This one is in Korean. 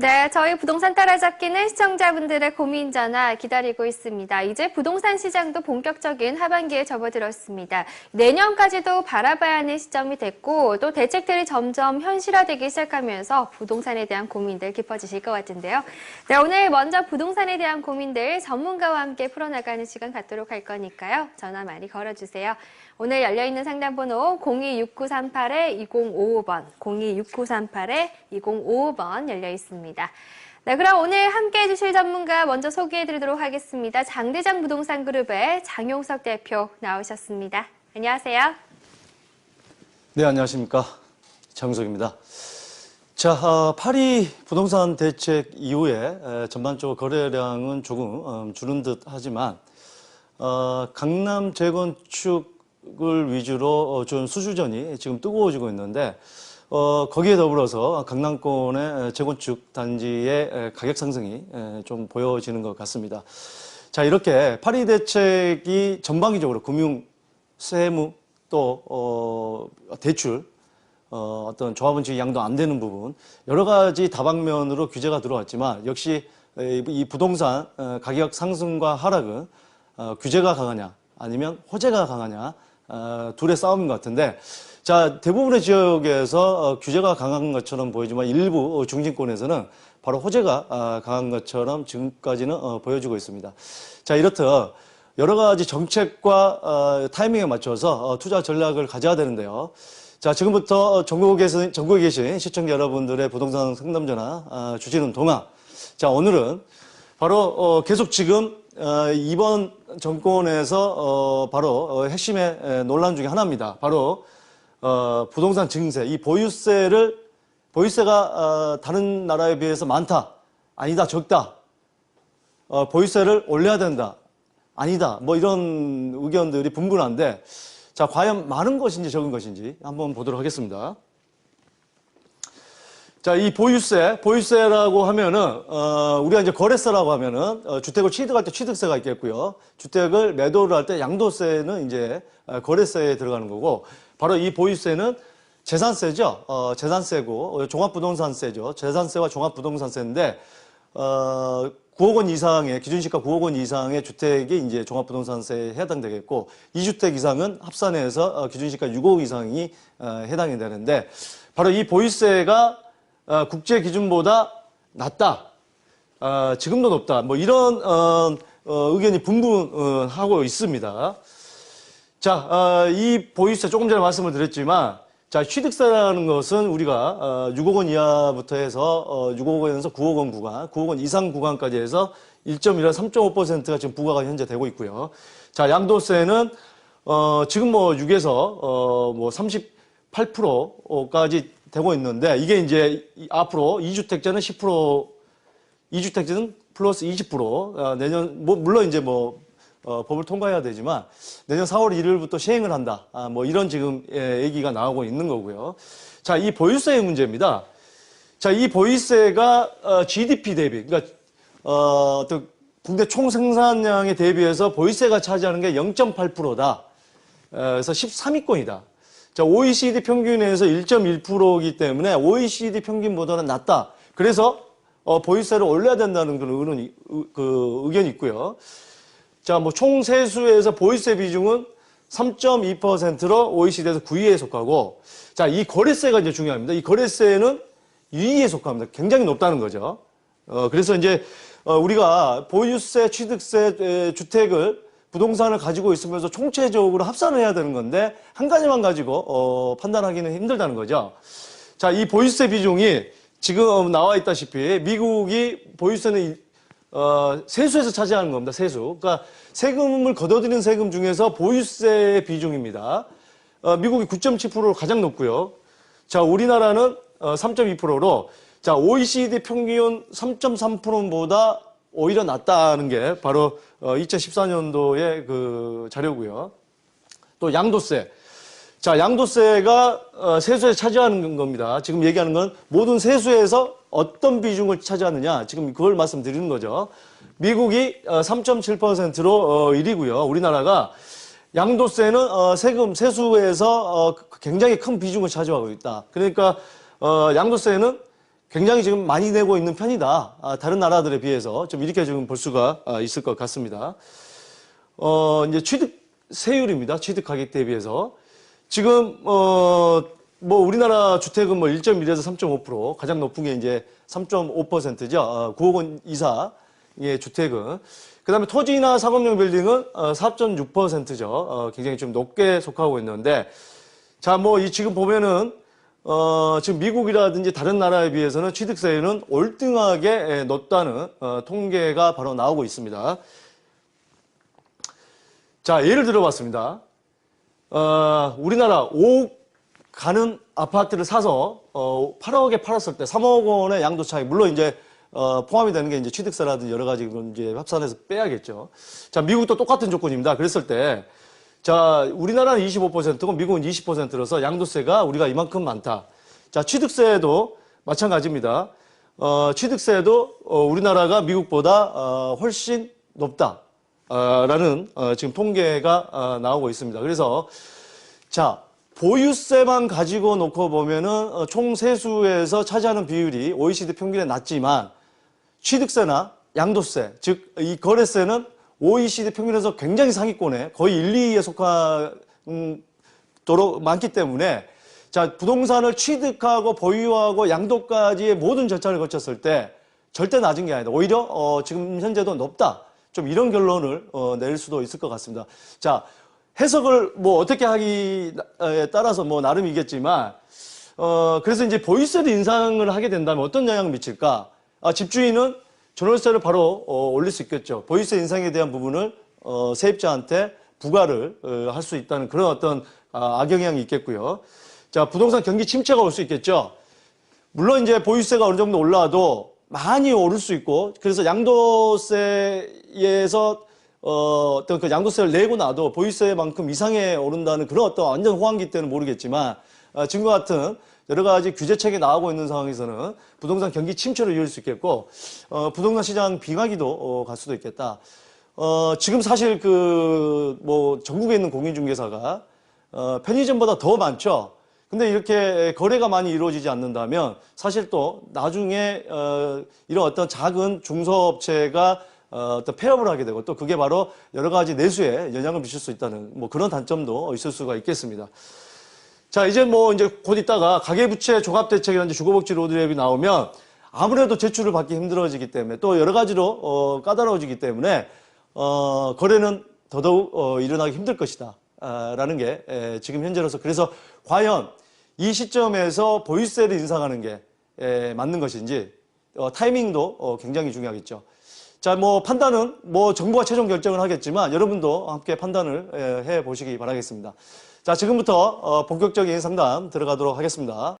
네, 저희 부동산 따라잡기는 시청자분들의 고민 전화 기다리고 있습니다. 이제 부동산 시장도 본격적인 하반기에 접어들었습니다. 내년까지도 바라봐야 하는 시점이 됐고 또 대책들이 점점 현실화되기 시작하면서 부동산에 대한 고민들 깊어지실 것 같은데요. 네, 오늘 먼저 부동산에 대한 고민들 전문가와 함께 풀어나가는 시간 갖도록 할 거니까요. 전화 많이 걸어주세요. 오늘 열려있는 상담번호 026938-2055번, 026938-2055번 열려 있습니다. 네, 그럼 오늘 함께 해주실 전문가 먼저 소개해 드리도록 하겠습니다. 장대장 부동산 그룹의 장용석 대표 나오셨습니다. 안녕하세요. 네, 안녕하십니까. 장우석입니다. 자, 어, 파리 부동산 대책 이후에 에, 전반적으로 거래량은 조금 음, 줄은 듯 하지만 어, 강남 재건축 을 위주로 어, 좀 수주전이 지금 뜨거워지고 있는데 어, 거기에 더불어서 강남권의 에, 재건축 단지의 에, 가격 상승이 에, 좀 보여지는 것 같습니다. 자, 이렇게 파리 대책이 전방위적으로 금융, 세무, 또, 어, 대출, 어, 어떤 조합원칙 양도 안 되는 부분, 여러 가지 다방면으로 규제가 들어왔지만, 역시 이- 이 부동산 어, 가격 상승과 하락은 어, 규제가 강하냐, 아니면 호재가 강하냐, 어, 둘의 싸움인 것 같은데, 자, 대부분의 지역에서 어, 규제가 강한 것처럼 보이지만 일부 어, 중진권에서는 바로 호재가 아, 강한 것처럼 지금까지는 어, 보여지고 있습니다. 자, 이렇듯 여러 가지 정책과 어, 타이밍에 맞춰서 어, 투자 전략을 가져야 되는데요. 자, 지금부터 어, 전국에 계신, 전국에 계신 시청자 여러분들의 부동산 상담 전화 아, 주시는 동안 자, 오늘은 바로 어, 계속 지금 어, 이번 정권에서 어, 바로 어, 핵심의 에, 논란 중에 하나입니다. 바로 어, 부동산 증세, 이 보유세를 보유세가 어, 다른 나라에 비해서 많다, 아니다, 적다. 어, 보유세를 올려야 된다. 아니다. 뭐 이런 의견들이 분분한데, 자, 과연 많은 것인지 적은 것인지 한번 보도록 하겠습니다. 자, 이 보유세, 보유세라고 하면은, 어, 우리가 이제 거래세라고 하면은, 어, 주택을 취득할 때 취득세가 있겠고요. 주택을 매도를 할 때 양도세는 이제 어, 거래세에 들어가는 거고, 바로 이 보유세는 재산세죠. 어, 재산세고, 어, 종합부동산세죠. 재산세와 종합부동산세인데, 어, 9억 원 이상의, 기준시가 9억 원 이상의 주택이 이제 종합부동산세에 해당되겠고, 2주택 이상은 합산해서 어, 기준시가 6억 이상이 어, 해당이 되는데, 바로 이 보유세가 어, 국제 기준보다 낮다. 어, 지금도 높다. 뭐 이런 어, 어, 의견이 분분하고 있습니다. 자, 어, 이 보유세 조금 전에 말씀을 드렸지만, 자, 취득세라는 것은 우리가 어, 6억 원 이하부터 해서 어, 6억 원에서 9억 원 구간, 9억 원 이상 구간까지 해서 1.1에서 3.5%가 지금 부과가 현재 되고 있고요. 자, 양도세는 어, 지금 뭐 6에서 어, 뭐 38%까지 되고 있는데 이게 이제 이- 앞으로 2주택자는 10%, 2주택자는 플러스 20%, 어, 내년 뭐 물론 이제 뭐 어, 법을 통과해야 되지만 내년 4월 1일부터 시행을 한다. 아, 뭐 이런 지금 예, 얘기가 나오고 있는 거고요. 자, 이 보유세의 문제입니다. 자, 이 보유세가 어, GDP 대비, 그러니까 어, 또 국내 총 생산량에 대비해서 보유세가 차지하는 게 0.8%다. 그래서 13위권이다. 자, OECD 평균에서 1.1%이기 때문에 OECD 평균보다는 낮다. 그래서 어, 보유세를 올려야 된다는 그런 의논이, 의- 그 의견이 있고요. 자, 뭐 총 세수에서 보유세 비중은 3.2%로 OECD에서 9위에 속하고, 자, 이 거래세가 이제 중요합니다. 이 거래세는 2위에 속합니다. 굉장히 높다는 거죠. 어, 그래서 이제 어, 우리가 보유세, 취득세, 에, 주택을 부동산을 가지고 있으면서 총체적으로 합산을 해야 되는 건데 한 가지만 가지고 어, 판단하기는 힘들다는 거죠. 자, 이 보유세 비중이 지금 나와 있다시피 미국이 보유세는 이- 어, 세수에서 차지하는 겁니다. 세수. 그러니까 세금을 걷어들이는 세금 중에서 보유세 비중입니다. 어, 미국이 9.7%로 가장 높고요. 자, 우리나라는 어, 3.2%로 자, OECD 평균 3.3%보다 오히려 낮다는 게 바로 어, 2014년도의 그 자료고요. 또 양도세. 자, 양도세가 어, 세수에 차지하는 겁니다. 지금 얘기하는 건 모든 세수에서 어떤 비중을 차지하느냐. 지금 그걸 말씀드리는 거죠. 미국이 어, 3.7%로 어, 1위고요. 우리나라가 양도세는 어, 세금 세수에서 어, 굉장히 큰 비중을 차지하고 있다. 그러니까 어, 양도세는 굉장히 지금 많이 내고 있는 편이다. 아, 다른 나라들에 비해서 좀 이렇게 지금 볼 수가 아, 있을 것 같습니다. 어, 이제 취득 세율입니다. 취득 가격 대비해서. 지금, 어, 뭐 우리나라 주택은 뭐 1.1에서 3.5% 가장 높은 게 이제 3.5%죠. 어, 9억 원 이상의 주택은. 그 다음에 토지나 상업용 빌딩은 어, 4.6%죠. 어, 굉장히 좀 높게 속하고 있는데 자, 뭐, 이 지금 보면은, 어, 지금 미국이라든지 다른 나라에 비해서는 취득세율은 월등하게 예, 높다는 어, 통계가 바로 나오고 있습니다. 자, 예를 들어봤습니다. 어, 우리나라 5억 가는 아파트를 사서 어, 8억에 팔았을 때 3억 원의 양도 차익, 물론 이제 어, 포함이 되는 게 이제 취득세라든지 여러 가지 이제 합산해서 빼야겠죠. 자, 미국도 똑같은 조건입니다. 그랬을 때 자, 우리나라는 25%고 미국은 20%라서 양도세가 우리가 이만큼 많다. 자, 취득세도 마찬가지입니다. 어, 취득세도 어, 우리나라가 미국보다 어, 훨씬 높다. 어, 라는 어, 지금 통계가 어, 나오고 있습니다. 그래서 자, 보유세만 가지고 놓고 보면은 어, 총 세수에서 차지하는 비율이 OECD 평균에 낮지만 취득세나 양도세, 즉 이 거래세는 OECD 평균에서 굉장히 상위권에 거의 1, 2위에 속하도록 많기 때문에 자 부동산을 취득하고 보유하고 양도까지의 모든 절차를 거쳤을 때 절대 낮은 게 아니다. 오히려 어, 지금 현재도 높다. 좀 이런 결론을 어, 내릴 수도 있을 것 같습니다. 자 해석을 뭐 어떻게 하기에 따라서 뭐 나름이겠지만 어, 그래서 이제 보유세를 인상을 하게 된다면 어떤 영향을 미칠까? 아, 집주인은 전월세를 바로 어, 올릴 수 있겠죠. 보유세 인상에 대한 부분을 어, 세입자한테 부과를 어, 할수 있다는 그런 어떤 아, 악영향이 있겠고요. 자, 부동산 경기 침체가 올 수 있겠죠. 물론 이제 보유세가 어느 정도 올라도 많이 오를 수 있고 그래서 양도세에서 어, 어떤 그 양도세를 내고 나도 보유세만큼 이상에 오른다는 그런 어떤 완전 호황기 때는 모르겠지만 어, 지금과 같은 여러 가지 규제책이 나오고 있는 상황에서는 부동산 경기 침체를 이을 수 있겠고 어, 부동산 시장 비가기도 어, 갈 수도 있겠다. 어, 지금 사실 그 뭐 전국에 있는 공인중개사가 어, 편의점보다 더 많죠. 근데 이렇게 거래가 많이 이루어지지 않는다면 사실 또 나중에 어, 이런 어떤 작은 중소업체가 어, 어떤 폐업을 하게 되고 또 그게 바로 여러 가지 내수에 영향을 미칠 수 있다는 뭐 그런 단점도 있을 수가 있겠습니다. 자, 이제 뭐 이제 곧 있다가 가계부채 종합대책이라든지 주거복지 로드맵이 나오면 아무래도 제출을 받기 힘들어지기 때문에 또 여러 가지로 어, 까다로워지기 때문에 어, 거래는 더더욱 어, 일어나기 힘들 것이다. 아, 라는 게 에, 지금 현재로서 그래서 과연 이 시점에서 보유세를 인상하는 게 에, 맞는 것인지 어, 타이밍도 어, 굉장히 중요하겠죠. 자, 뭐 판단은 뭐 정부가 최종 결정을 하겠지만 여러분도 함께 판단을 에, 해 보시기 바라겠습니다. 자, 지금부터 어, 본격적인 상담 들어가도록 하겠습니다.